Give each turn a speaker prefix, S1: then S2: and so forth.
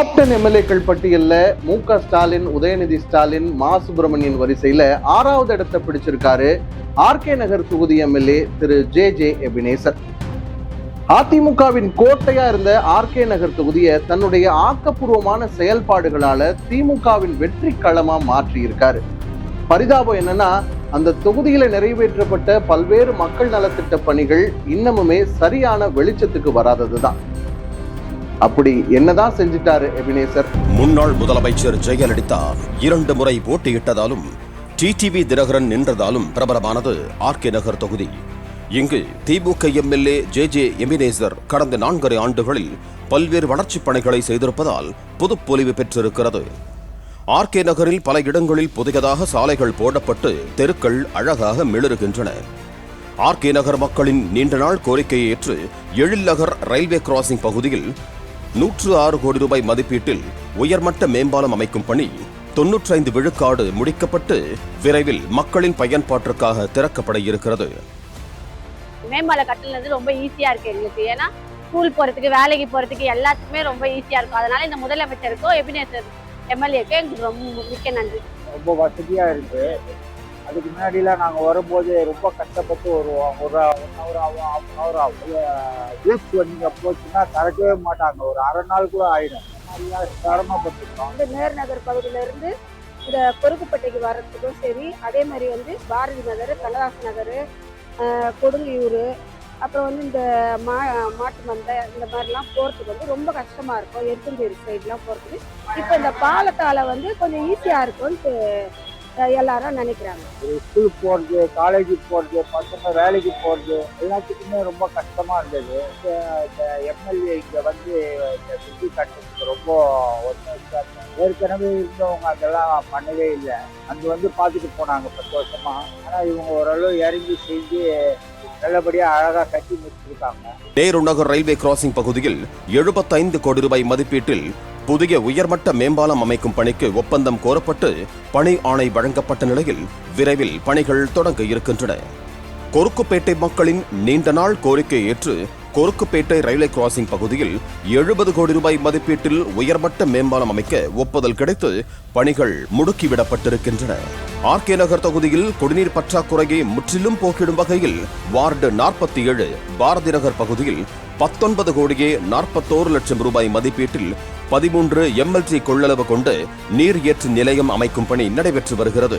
S1: Top ten எம்எல்ஏக்கள் பட்டியலில் மு க ஸ்டாலின் உதயநிதி ஸ்டாலின் மா சுப்பிரமணியன் வரிசையில ஆறாவது இடத்தை பிடிச்சிருக்காரு ஆர்கே நகர் தொகுதி எம்எல்ஏ திரு ஜே ஜே எபினேசர் அதிமுகவின் கோட்டையா இருந்த ஆர்கே நகர் தொகுதியை தன்னுடைய ஆக்கப்பூர்வமான செயல்பாடுகளால திமுகவின் வெற்றி களமா மாற்றி இருக்காரு பரிதாபம் என்னன்னா அந்த தொகுதியில நிறைவேற்றப்பட்ட பல்வேறு மக்கள் நலத்திட்ட பணிகள் இன்னமுமே சரியான வெளிச்சத்துக்கு வராததுதான். அப்படி என்னதான் செஞ்சிட்டாரு எபினேசர்?
S2: முன்னாள் முதலமைச்சர் ஜெயலலிதா இரண்டு முறை போட்டியிட்டதாலும் டிடிவி தினகரன் நின்றதாலும் பிரபலமானது ஆர்கே நகர் தொகுதி. இங்கு DMK MLA J J Ebenezer கடந்த நான்கரை ஆண்டுகளில் பல்வேறு வளர்ச்சிப் பணிகளை செய்திருப்பதால் புதுப்பொலிவு பெற்றிருக்கிறது. ஆர்கே நகரில் பல இடங்களில் புதியதாக சாலைகள் போடப்பட்டு தெருக்கள் அழகாக மிளறுகின்றன ஆர்கே நகர் மக்களின் நீண்ட நாள் கோரிக்கையை ஏற்று எழில் நகர் ரயில்வே கிராசிங் பகுதியில் நூற்று ஆறு கோடி ரூபாய் மதிப்பீட்டில் உயர்மட்ட மேம்பாலம் அமைக்கும் பணி தொன்னூற்றைந்து விழுக்காடு முடிக்கப்பட்டு விரைவில் மக்களின் பயன்பாட்டிற்காக திறக்கப்பட இருக்கிறது.
S3: மேம்பால கட்டுனது ரொம்ப ஈஸியா இருக்கு எங்களுக்கு. ஏன்னா ஸ்கூல் போறதுக்கு வேலைக்கு போறதுக்கு எல்லாத்துக்குமே ரொம்ப ஈஸியா இருக்கும். அதனால இந்த முதலமைச்சருக்கும் எபினேசர் எம்எல்ஏக்கும் எங்களுக்கு ரொம்ப மிக்க நன்றி.
S4: ரொம்ப வசதியா இருக்கு. அதுக்கு முன்னாடிலாம் நாங்கள் வரும்போது ரொம்ப கஷ்டப்பட்டு வருவோம். ஒரு ஒன் ஹவர் ஆகும் ஹாஃப் ஹவர் ஆகும். யூஸ் நீங்க போச்சுன்னா திறக்கவே மாட்டாங்க. ஒரு அரை நாள் கூட ஆயிடும். நிறையா சிரமப்பட்டிருக்கோம்
S5: வந்து நேர் நகர் பகுதியிலேருந்து இந்த கொருக்குப்பேட்டைக்கு வர்றதுக்கும் சரி அதே மாதிரி வந்து பாரதி நகர் கலதாஸ் நகர் கொடுங்கியூர் அப்புறம் வந்து இந்த மா மாட்டு மந்தை இந்த மாதிரிலாம் போகிறதுக்கு வந்து ரொம்ப கஷ்டமாக இருக்கும். எருக்கஞ்சேரி சைட்லாம் போகிறதுக்கு இப்போ இந்த பாலத்தால் வந்து கொஞ்சம் ஈஸியாக இருக்கும்னு எல்லாரும் நினைக்கிறாங்க.
S4: ஸ்கூலுக்கு போகிறது காலேஜுக்கு போகிறது பசங்க வேலைக்கு போகிறது எல்லாத்துக்குமே ரொம்ப கஷ்டமா இருந்தது. இந்த இந்த எம்எல்ஏ இங்கே வந்து இந்த சுற்றி கட்டுறதுக்கு ரொம்ப இருந்தாங்க. ஏற்கனவே இருந்தவங்க அதெல்லாம் பண்ணவே இல்லை. அங்கே வந்து பார்த்துட்டு போனாங்க பத்து வருஷமா ஆனால் இவங்க ஓரளவு இறங்கி செஞ்சு நல்லபடியாக அழகாக கட்டி முடிச்சிருக்காங்க.
S2: நேரு நகர் ரயில்வே கிராசிங் பகுதியில் எழுபத்தைந்து கோடி ரூபாய் மதிப்பீட்டில் புதிய உயர்மட்ட மேம்பாலம் அமைக்கும் பணிக்கு ஒப்பந்தம் கோரப்பட்டு பணி ஆணை வழங்கப்பட்ட நிலையில் விரைவில் பணிகள் தொடங்க இருக்கின்றன. கொருக்குப்பேட்டை மக்களின் நீண்ட நாள் கோரிக்கை ஏற்று கொருக்குப்பேட்டை ரயில்வே கிராசிங் பகுதியில் எழுபது கோடி ரூபாய் மதிப்பீட்டில் உயர்மட்ட மேம்பாலம் அமைக்க ஒப்புதல் கிடைத்து பணிகள் முடுக்கிவிடப்பட்டிருக்கின்றன. ஆர்கே நகர் தொகுதியில் குடிநீர் பற்றாக்குறையை முற்றிலும் போக்கிடும் வகையில் வார்டு நாற்பத்தி ஏழு பாரதி நகர் பகுதியில் பத்தொன்பது கோடியே நாற்பத்தோரு லட்சம் ரூபாய் மதிப்பீட்டில் பதிமூன்று எம்எல்டி கொள்ளளவு கொண்டு நீர் ஏற்று நிலையம் அமைக்கும் பணி நடைபெற்று வருகிறது.